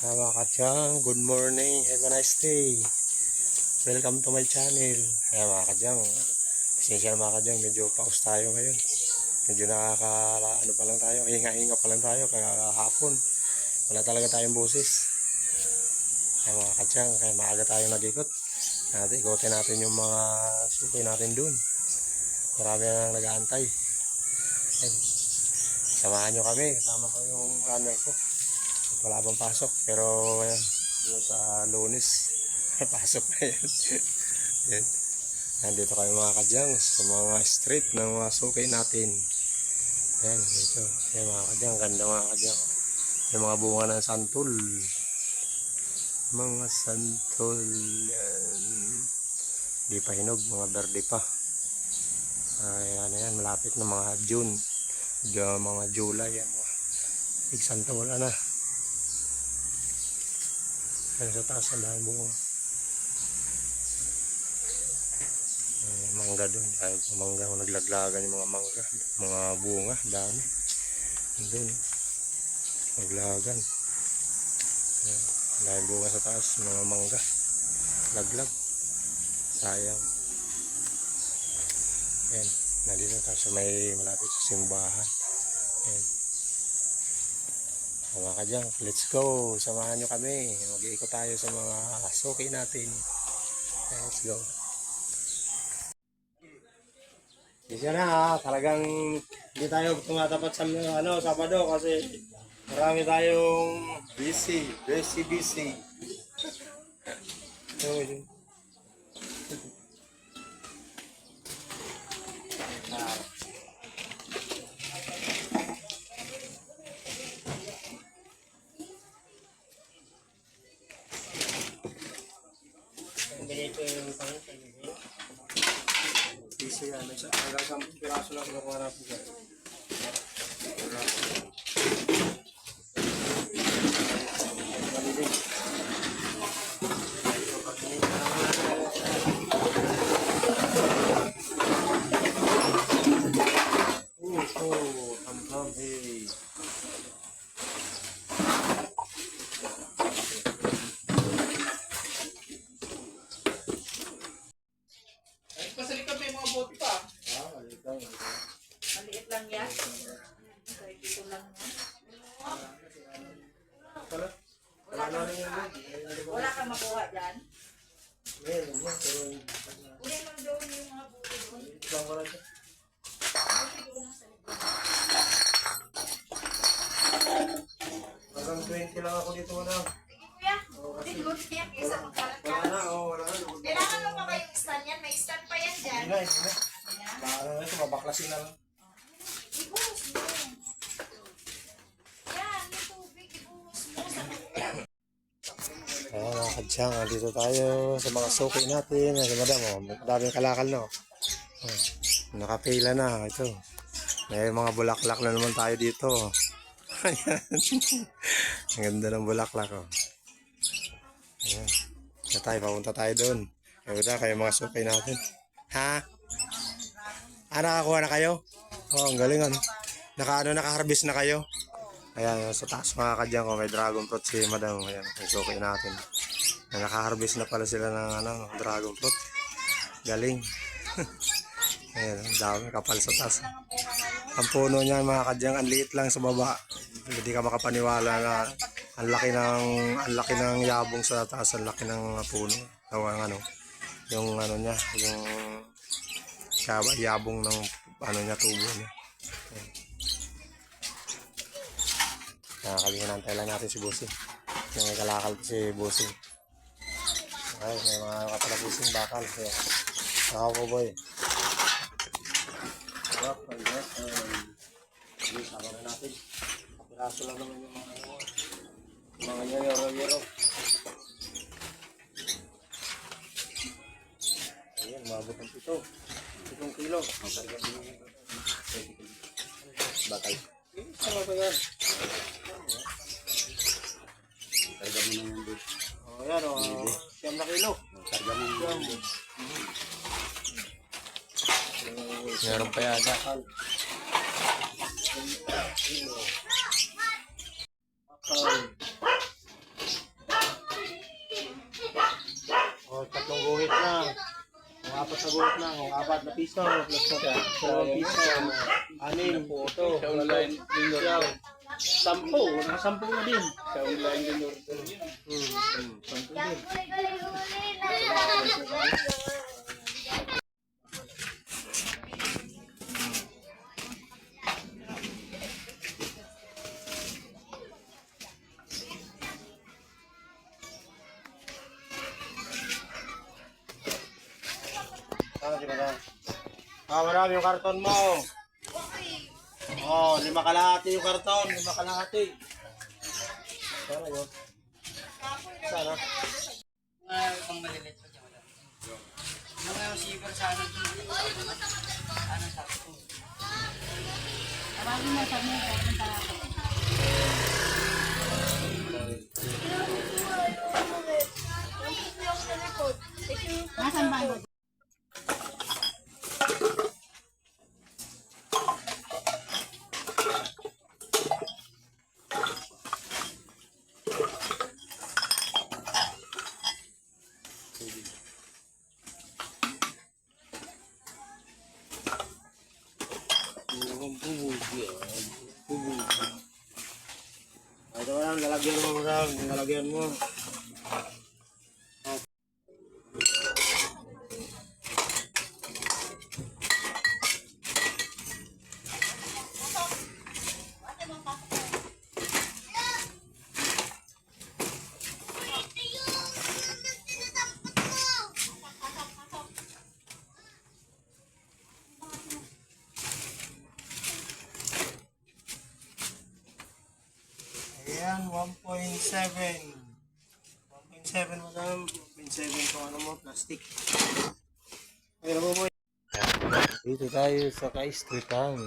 Ah, mga kadyang, good morning, have a nice day. Welcome to my channel. Ayan mga kadyang, pasensya na mga kadyang, medyo paus tayo ngayon. Medyo nakaka, ano pa lang tayo, hinga-hinga pa lang tayo, kaya hapon. Wala talaga tayong boses. Ayan mga kadyang, kaya maaga tayong nag-ikot. Natin, ikotin natin yung mga suki natin dun. Marami na nag-aantay. Ayan. Samahan nyo kami, kasama ko yung runner ko wala pang pasok pero ayan sa lunes pasok na yan. Yan nandito kayo mga kadyang sa mga street ng mga sukay natin. Yan dito yan mga kadyang ganda mga kadyang yung mga bunga ng santol. Mga santol yan di pa hinog mga berde pa. Ayan yan malapit na mga June. Diyan, mga July yan mga big santol wala na Ayan sa taas ang dahil bunga. May mangga doon. Dahil mangga. Naglaglagan yung mga mangga. Mga bunga. Dami. Doon. Naglagan. Ayan. Dahil bunga sa taas. Mga mangga. Laglag. Sayang. Ayan. Nandito tayo sa may malapit sa simbahan. Ayan. Mga kadyang, let's go. Samahan nyo kami. Mag-iikot tayo sa mga suki natin. Let's go. Hindi na ha. Talagang hindi tayo tumatapat sa ano, Sabado kasi marami tayong busy. Busy, busy. So, Hanggang sa piraso lang kinukuha natin dyan. Oh, oh, ham-ham, hey. Pasalik ka may mga bote pa. Ah, malilig lang. Maliit lang yan. Kahit ito lang yan. Wala. Wala na rin yung lid. Wala kang makuha dyan. Meron mo, pero Uli lang doon yung mga buko doon. lang ko lang siya. Buti doon sa likod. 20 lang ako dito na. Sige kuya. Buti buti yan kaysa magkalat Wala na, oo, wala na. Kailangan mo pa ba yung stand yan? May stand pa yan dyan. Hindi na, hindi na. Baka na ito, mabaklasin na lang. Ibuhos mo. Yan, yung tubig. Ibuhos mo sa Ayan mga kadyang, dito tayo sa mga suki natin. Ayan, madam, oh, daming kalakal no. Oh, nakapila na, ito. May mga bulaklak na naman tayo dito. Ayan. Ang ganda ng bulaklak, oh. Ayan. Kaya tayo, papunta tayo doon. Kaya na, kayo mga suki natin. Ha? Ah, nakakuha na kayo? Oh, ang galing, ano. Ano, naka-harvest na kayo? Ayan, sa taas mga kadyang ko, may dragon fruit si madam. Ayan, yung suki natin. Na naka-harvest na pala sila ng ano, dragon fruit. Galing. Ayan, ang dami kapal sa taas. Ang puno niya mga kadyang, ang liit lang sa baba. Hindi ka makapaniwala na ang laki ng ang laki ng yabong sa taas, ang laki ng puno. Ang ano, yung ano niya, yung yabong ng ano niya, tubo niya. Nakakalingan antay lang natin si Bossy. May kalakal si Bossy. Ay, may mga katalabusing bakal. Kaya, ako po boy. Sarap, ang yes. Sige, sama na natin. Piraso lang naman yung mga ano. Mga yero-yero. Ayan, mabot ang pito. Pitong kilo. Batay. Eh, sama ba yan? Karga mo na yung. Oh, yan o. Oh, siyam na kilo. Karga mo na yung bote. Meron pa yata. Oy. Oh, tatlong guhit na. Ang apat na guhit na. Ang apat na piso. Plus na siya. Dalawang piso. Anim. Puto. Sa online. Siyaw. Sampo. Nakasampo na din. Sa online. Hmm. hmm. Sampo din. Ah, na? Ah, marami yung karton mo. Oh, lima kalahati yung karton. Lima kalahati. Sana yun. Sana. Mga pang malilit pa dyan. mga receiver sa ano dun. Ano sa ako. Tawagin mo sa mo. Nasaan ba mo? Ay, ito lang, lalagyan mo lang, lalagyan mo. Ayan, 1.7. 1.7 madam. 1.7 kung ano mo, plastic. Ayun mo mo. Dito tayo sa ka-street town.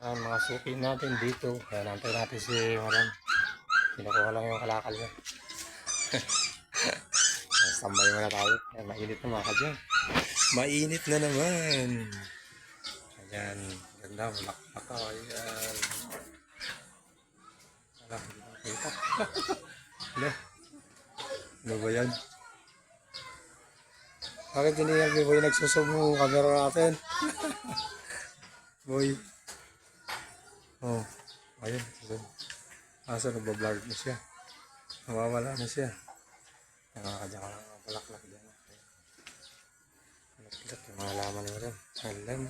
Ang mga suki natin dito. Kaya nantay natin si madam. Kinukuha lang yung kalakal niya. Tambay muna tayo. Ay, mainit na mga kadyan. Mainit na naman. Ayan. Ganda. Malakpak ako. Ayan. Wala, hindi ko nakita. Ano? Ano ba yan? Bakit hindi yan, boy, nagsusub mo yung camera natin? boy. Oh, ayun. Ayun. Asa nagbablog na siya. Nawawala na siya. Nakakadya ka lang ng balaklak dyan. Balaklak, yung mga laman mo rin. Alam.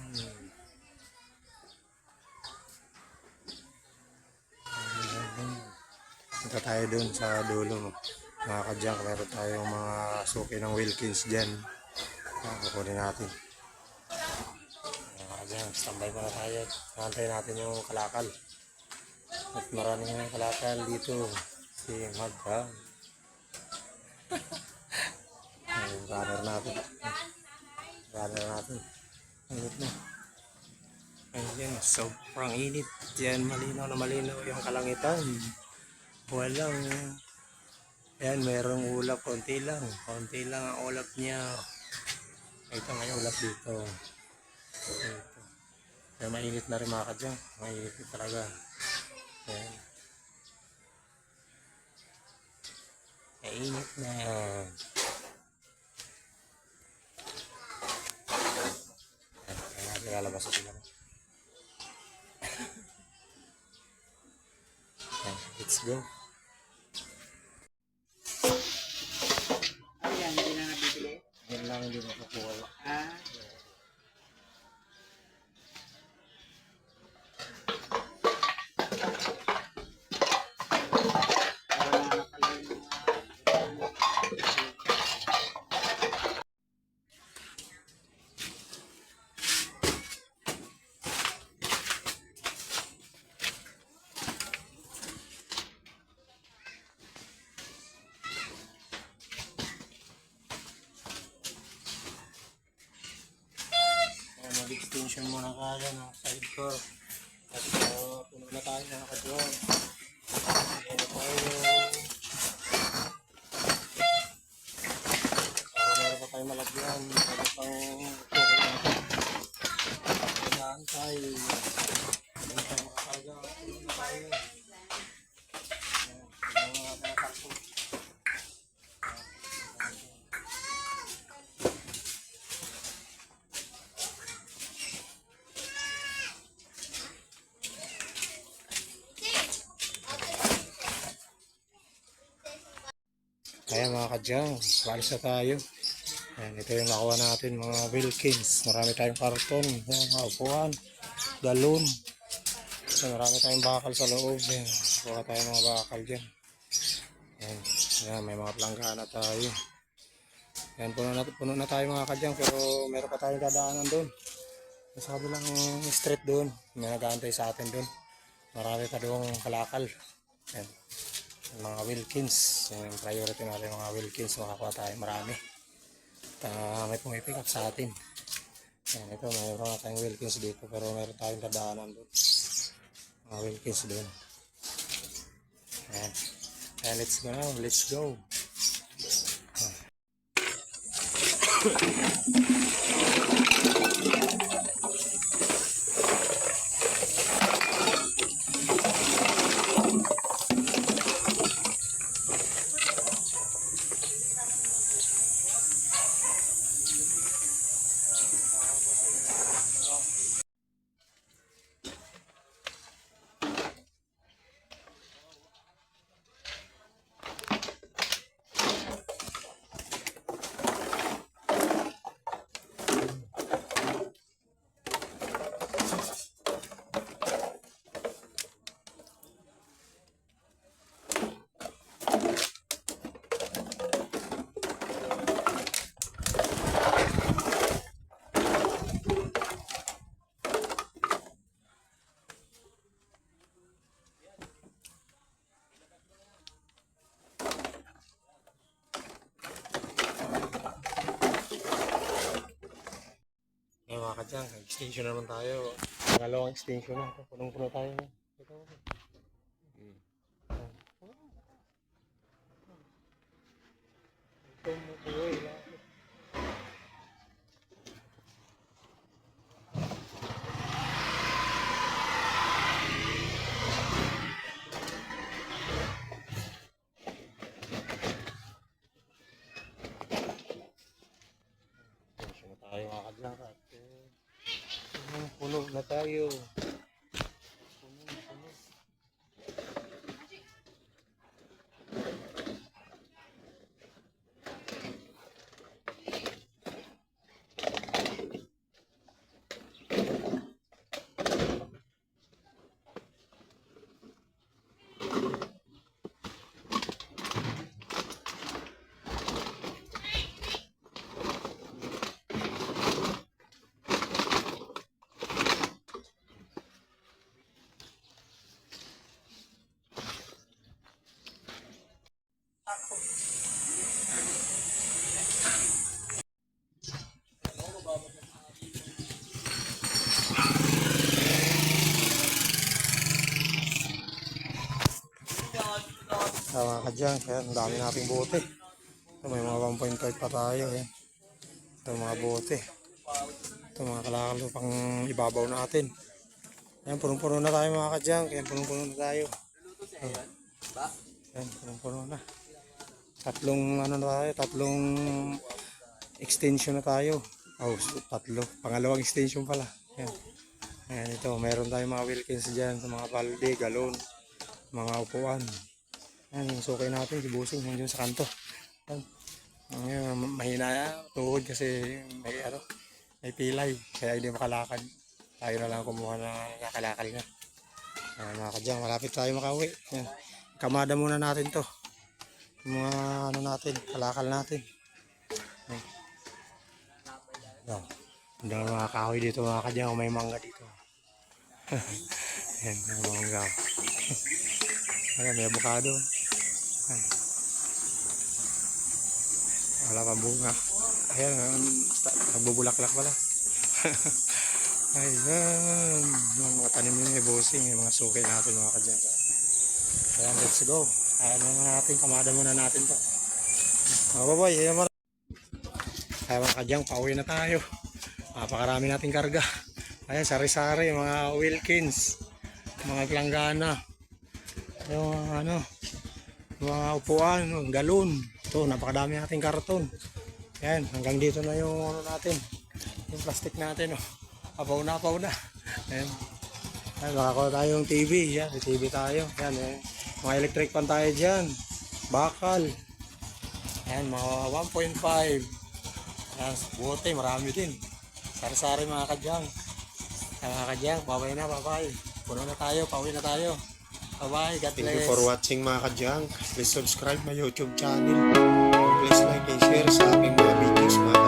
Punta tayo dun sa dulo. Mga kadyang, meron tayong mga suki ng Wilkins dyan. Ah, Kukunin natin. Mga kadyang, standby muna tayo. Nantay natin yung kalakal. At maraming yung kalakal dito. Si Madam. Yung runner natin. Runner natin. Init na. Ayan, sobrang init. Yan, malinaw na malinaw yung kalangitan. Walang, yan, merong ulap, konti lang. Konti lang ang ulap niya. Ito may ulap dito. Ito. Kaya mainit na rin mga kadyang. Mainit talaga. Yan. Mainit na. Yan, kaya natin lalabas na sila. Let's go. Mag-extension muna kaya ng side door. At uh, puno na tayo mga kadyon. Puno tayo. Para meron pa tayo malagyan. Para pang tukol natin. Kailangan tayo. Hindi tayo makakarga. Puno na tayo. Yung mga mga kadyang, walis na tayo. Ayan, ito yung nakuha natin mga Wilkins. Marami tayong karton, ayan, mga upuan, galon. Ayan, marami tayong bakal sa loob. Ayan, kuha tayo mga bakal dyan. Ayan, ayan, may mga planggana tayo. Ayan, puno na, puno na tayo mga kadyang pero meron pa tayong dadaanan doon. Sa kabilang street doon, may nag-aantay sa atin doon. Marami pa doon kalakal. Ayan. Mga Wilkins. Yung priority natin mga Wilkins. Makakuha tayo marami. At ah, may pumipick up sa atin. Ayan, ito mayroon na tayong Wilkins dito pero meron tayong dadaanan doon. Mga Wilkins doon. Ayan. Ayan, let's go now. Let's go. Ngayon kadyang, extension naman tayo. Pangalawang extension na. Ito, Punong-puno tayo. Ito. Hmm. Ito mo po eh. Extension na tayo mga kadyang. At, eh, Punong-puno na tayo. Punong-puno. Tama ka dyan. Kaya ang dami nating bote. Ito, may mga 1.5 pa tayo. Eh. Ito mga bote. Ito mga kalakal pang ibabaw natin. Ayan, punong-puno na tayo mga kadyang. Kaya punong-puno na tayo. Ayan, Ayan, punong-puno na. Tatlong ano na tayo, tatlong extension na tayo. Oh, tatlo. Pangalawang extension pala. Ayan. Ayan ito, meron tayong mga Wilkins dyan sa mga balde, galon, mga upuan. Yung sukay natin, si Busing, nandiyan sa kanto. Ayan. Ngayon, mahina na, tuhod kasi may, ano, may pilay, kaya hindi makalakad. Tayo na lang kumuha na nakalakal na. Ayan, mga kadyang, malapit tayo makauwi. Ayan. Kamada muna natin to. Mga ano natin, kalakal natin. Ayan. Ayan. Hindi na mga kahoy dito mga kadyang, may mangga dito. Ayan, may mangga. Ayan, may avocado. Ayan. Wala pa bunga. Ayan, um, nagbubulaklak pala. Ayan, yung mga tanim ni bossing, yung mga sukay natin mga kadyang. Ayan, let's go. Ayan na natin, kamada muna natin to. Mga baboy, ayan mo. Ayan mga kadyang, pauwi na tayo. Napakarami nating karga. Ayan, sari-sari, mga Wilkins, mga planggana, yung mga ano, mga upuan, yung galon. Ito, napakadami nating karton. Ayan, hanggang dito na yung ano natin, yung plastic natin. Oh. Apaw na, apaw na. Ayan. Ayan, makakuha tayong TV. Yan, may TV tayo. Yan, eh. Mga electric pan tayo dyan. Bakal. Ayan, mga 1.5. Ayan, buti, marami din. Sari-sari mga kadyang. Ayan, mga kadyang, babay na, babay. Puno na tayo, pauwi na tayo. Bye-bye, God bless. Thank you for watching mga kadyang. Please subscribe my YouTube channel. Please like and share sa aking mga videos mga.